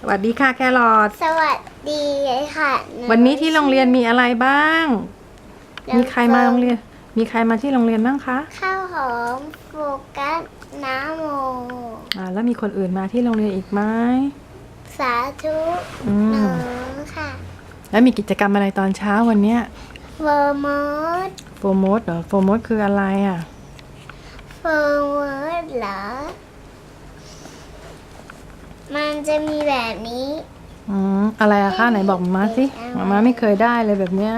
สวัสดีค่ะแครอทสวัสดีค่ะหวันนี้ที่โรงเรียนมีอะไรบ้าง มีใครมาโรงเรียน มีใครมาที่โรงเรียนบ้างคะ ข้าวหอมโฟกัสน้ำโมอ่าแล้วมีคนอื่นมาที่โรงเรียนอีกไหมสาธุอืหนูมค่ะแล้วมีกิจกรรมอะไรตอนเช้าวันเนี้ยเฟอร์มอสโฟร์โมดเหรอโฟร์โมดคืออะไรอะ เฟอร์มอสเหรอ มันจะมีแบบนี้อืมอะไรอะคะไหนบอกมาสิมามาไม่เคยได้เลยแบบเนี้ย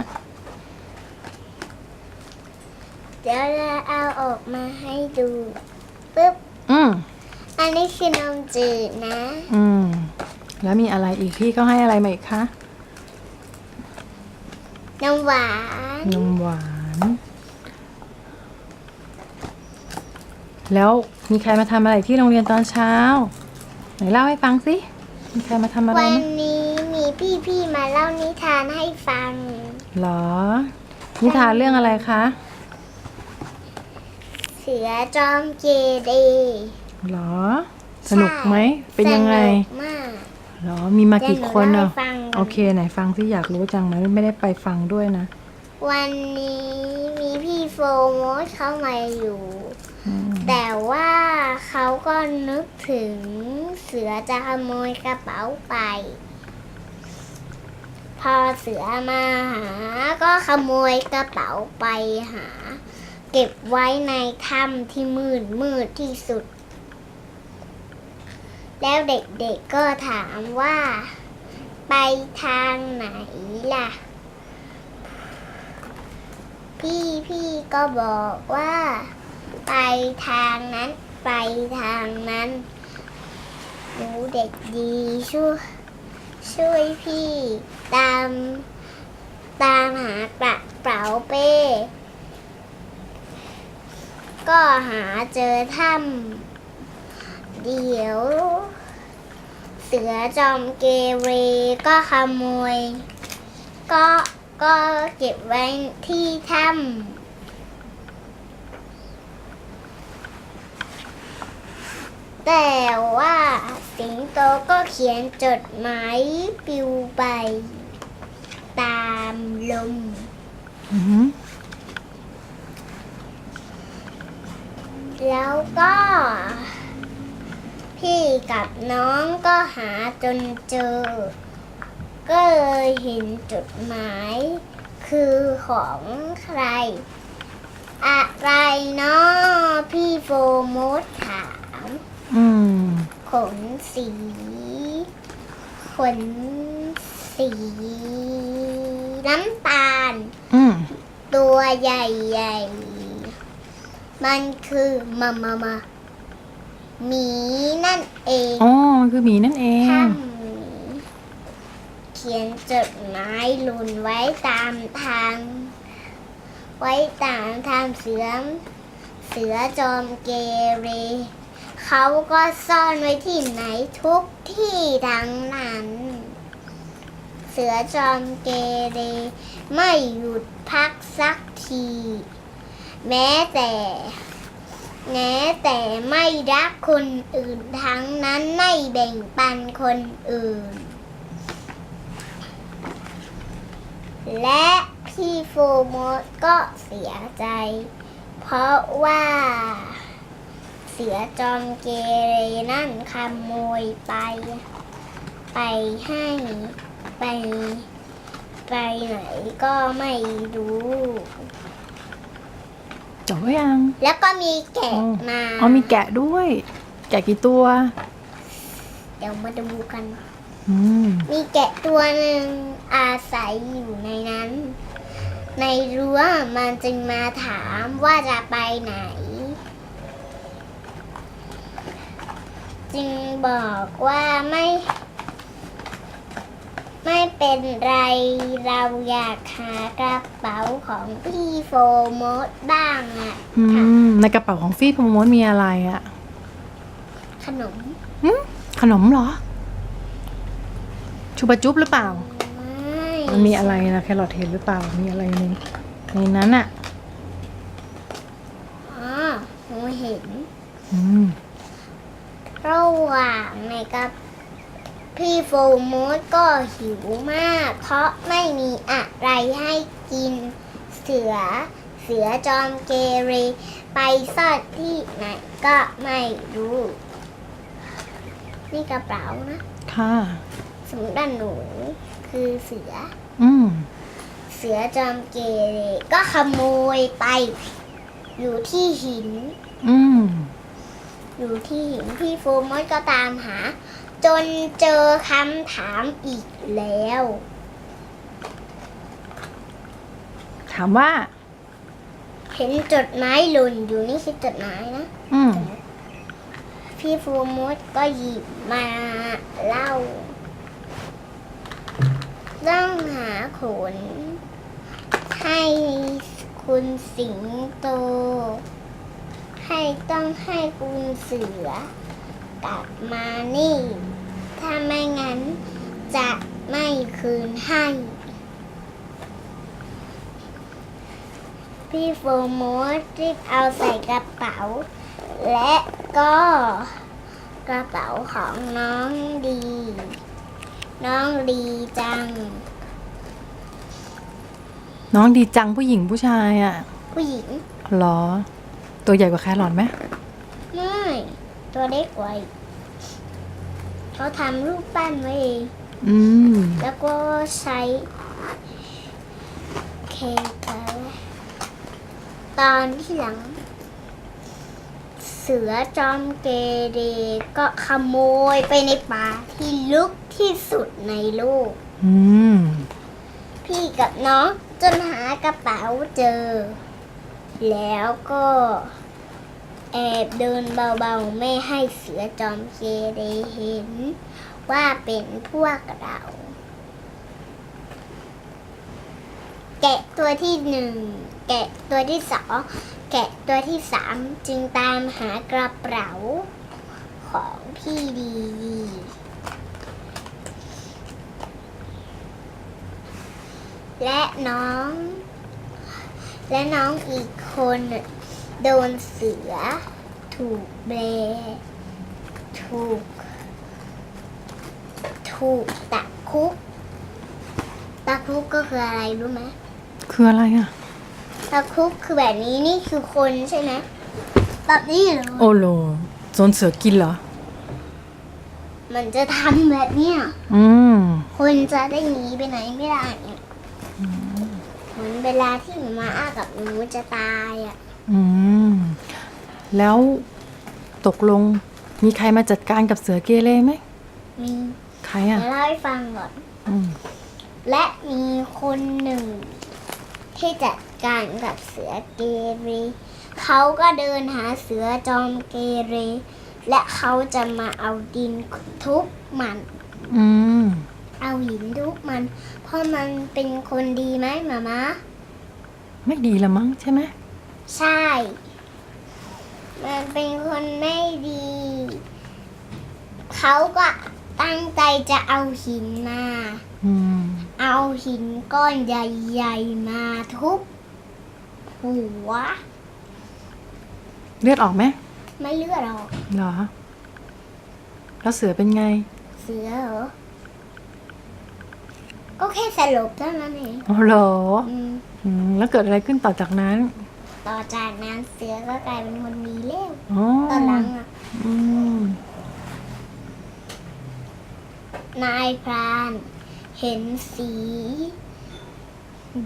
เดี๋ยวเราเอาออกมาให้ดูปึ๊บอืมอันนี้คือนมจืดนะ อืม แล้วมีอะไรอีกพี่เขาให้อะไรมาอีกคะนมหวานนมหวาน แล้วมีใครมาทำอะไรที่โรงเรียนตอนเช้า ไหนเล่าให้ฟังสิมีใครมาทำอะไรวันนะนี้มีพี่ๆมาเล่านิทานให้ฟัง หรอ นิทานเรื่องอะไรคะ เสือจอมเกเรหรอ สนุกไหม เป็นยังไง สนุกมากหรอ มีมากี่คนเดี๋ยวหนูอะเล่าให้ฟังโอเค ไหนฟังสิอยากรู้จังไหมไม่ได้ไปฟังด้วยนะ วันนี้มีพี่โฟโมสเข้ามาอยู่อืม แต่ว่าเขาก็นึกถึงเสือจะขโมยกระเป๋าไป พอเสือมาหา ก็ขโมยกระเป๋าไปหา เก็บไว้ในถ้ำที่มืดมืดที่สุด แล้วเด็กๆก็ถามว่า ไปทางไหนล่ะ พี่พี่ก็บอกว่า ไปทางนั้น ไปทางนั้นหนูเด็กดีช่วยช่วยพี่ตามตามหากระเป๋าเป้ ก็หาเจอถ้ำเดี๋ยว เสือจอมเกเรก็ขโมย ก็ก็เก็บไว้ที่ถ้ำ แต่ว่าสิงโตก็เขียนจดหมายปลิวไป ตามลม อืมแล้วก็ พี่กับน้องก็หาจนเจอ ก็เลยเห็นจดหมาย คือของใคร อะไรเนาะพี่โฟโมดถาม อืม ขนสี ขนสี น้ำตาล อืม ตัวใหญ่ๆ มันคือมามามาหมีนั่นเองอ๋อ มันคือหมีนั่นเอง ถ้ำหมีเขียนจดหมายหลุนไว้ตามทาง ไว้ตามทางเสือ เสือจอมเกเร เขาก็ซ่อนไว้ที่ไหนทุกที่ทั้งนั้น เสือจอมเกเรไม่หยุดพักสักที แม้แต่แม้แต่ไม่รักคนอื่นทั้งนั้นไม่แบ่งปันคนอื่น และพี่โฟโมสก็เสียใจ เพราะว่า เสือจอมเกเรนั่นขโมยไป ไปให้ไป ไปไหนก็ไม่รู้ จบหรือยังแล้วก็มีแกะอ๋อมาอ๋อมีแกะด้วย แกะกี่ตัว เดี๋ยวมาดูกัน อืม มีแกะตัวหนึ่งอาศัยอยู่ในนั้น ในรั้วมันจึงมาถามว่าจะไปไหน จึงบอกว่าไม่ ไม่เป็นไรเราอยากหากระเป๋าของพี่โฟโมดบ้างอะอืค่ะมในกระเป๋าของฟี่พมดมีอะไรอะขนมขนมเหรอ ชูบะจุ๊บหรือเปล่า ไม่มันมีอะไรนะแครอทเห็นหรือเปล่า มีอะไรในในนั้นอะอ๋อหนูเห็น อืม ระหว่างในกระพี่โฟมดก็หิวมาก เพราะไม่มีอะไรให้กินเสือ เสือจอมเกเร ไปซ่อนที่ไหนก็ไม่รู้ นี่กระเป๋านะ ค่ะ สมมติว่าหนูคือเสือ อืม เสือจอมเกเร ก็ขโมยไป อยู่ที่หิน อืม อยู่ที่หินพี่โฟมดก็ตามหา จนเจอคำถามอีกแล้ว ถามว่า เห็นจดหมายหล่นอยู่นี่คือจดหมายนะ อืม พี่โฟมดก็หยิบมาเล่าต้องหาขนให้คุณสิงโต ให้ต้องให้คุณเสือกลับมานี่ ถ้าไม่งั้นจะไม่คืนให้ พี่โฟมดรีบเอาใส่กระเป๋า และก็กระเป๋าของน้องดี น้องดีจัง น้องดีจังผู้หญิงผู้ชายอะ ผู้หญิง เหรอ ตัวใหญ่กว่าแครอทไหมไม่ตัวเล็กกว่าอีกเขาทำรูปปั้นไว้เองอืม แล้วก็ใช้เคอะไรตอนที่หลัง เสือจอมเกเรก็ขโมยไปในป่าที่ลึกที่สุดในโลก อืม พี่กับน้องจนหากระเป๋าเจอ แล้วก็แอบเดินเบาๆ ไม่ให้เสือจอมเกเรเห็น ว่าเป็นพวกเรา แกะตัวที่หนึ่งแกะตัวที่สองแกะตัวที่สามจึงตามหากระเป๋าของพี่ดีและน้อง และน้องอีกคนน่ะโดนเสือ ถูกเบรถูก ถูกตะคุก ตะคุกก็คืออะไรรู้ไหมคืออะไรอะ ตะคุกคือแบบนี้นี่คือคนใช่ไหมแบบนี้เหรอโอโลโจนเสือกินเหรอ มันจะทำแบบเนี้ยอืม คนจะได้หนีไปไหนไม่ได้อะ เหมือนเวลาที่หมาอ้ากับหนูจะตายอะอืม แล้วตกลงมีใครมาจัดการกับเสือเกเรไหม มีใครอะ เดี๋ยวเล่าให้ฟังก่อน อืม และมีคนหนึ่ง ที่จัดการกับเสือเกเรเขาก็เดินหาเสือจอมเกเร และเขาจะมาเอาดินทุบมัน อืม เอาหินทุบมัน เพราะมันเป็นคนดีไหมหมามะ ไม่ดีละมั้งใช่ไหมใช่ มันเป็นคนไม่ดี เขาก็ตั้งใจจะเอาหินมา อืมเอาหินก้อนใหญ่ๆมาทุบหัว เลือดออกไหมไม่เลือดหรอก เหรอ แล้วเสือเป็นไงเสือเหรอ ก็แค่สลบเท่านั้นเองอ๋อเหรอ อืม อืมแล้วเกิดอะไรขึ้นต่อจากนั้นต่อจากนั้นเสือก็กลายเป็นคนดีแล้วอ๋อตอนหลังอะอืมนายพรานเห็นสี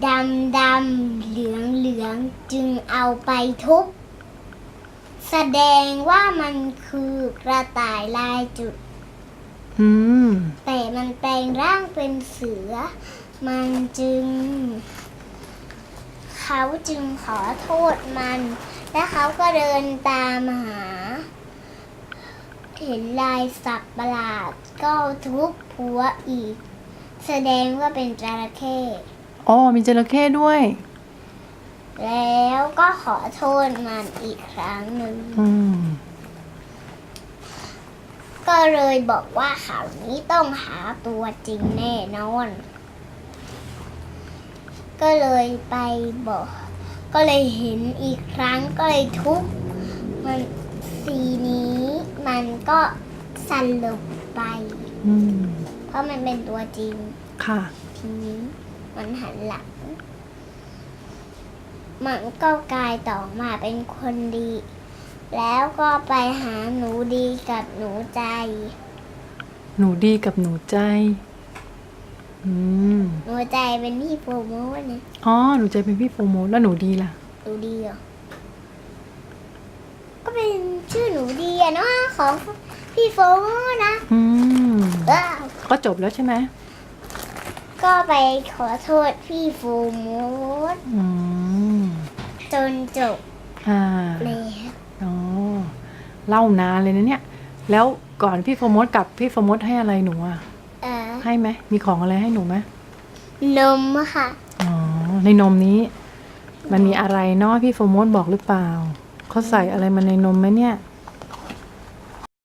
ดำดำเหลืองเหลืองจึงเอาไปทุบ แสดงว่ามันคือกระต่ายลายจุด อืม แต่มันแปลงร่างเป็นเสือ มันจึง เขาจึงขอโทษมัน และเขาก็เดินตามหา เห็นลายสักประหลาดก็ทุบหัวอีก แสดงว่าเป็นจระเข้อ๋อมีจระเข้ด้วย แล้วก็ขอโทษมันอีกครั้งหนึ่ง อืม ก็เลยบอกว่าข่าวนี้ต้องหาตัวจริงแน่นอน ก็เลยไปบอก ก็เลยเห็นอีกครั้งก็เลยทุบมันสีนี้มันก็สลบไป อืมเพราะมันเป็นตัวจริง ค่ะ ทีนี้มันหันหลัง มันก็กลายต่อมาเป็นคนดี แล้วก็ไปหาหนูดีกับหนูใจ หนูดีกับหนูใจ อืม หนูใจเป็นพี่โปรโมทนะอ๋อหนูใจเป็นพี่โฟโมแล้วหนูดีล่ะหนูดีเหรอก็เป็นชื่อหนูดีอะเนาะของพี่โฟโมทนะอืมว้าวก็จบแล้วใช่ไหมก็ไปขอโทษพี่โฟโมทอืมจนจบอ่าแล้วอ๋อเล่านานเลยนะเนี่ย แล้วก่อนพี่โฟโมดกับพี่โฟโมดให้อะไรหนูอะเอ่อให้ไหมมีของอะไรให้หนูไหม นมค่ะ อ๋อ ในนมนี้ มันมีอะไรเนาะพี่โฟโมดบอกหรือเปล่าเขาใส่อะไรมาในนมไหมเนี่ย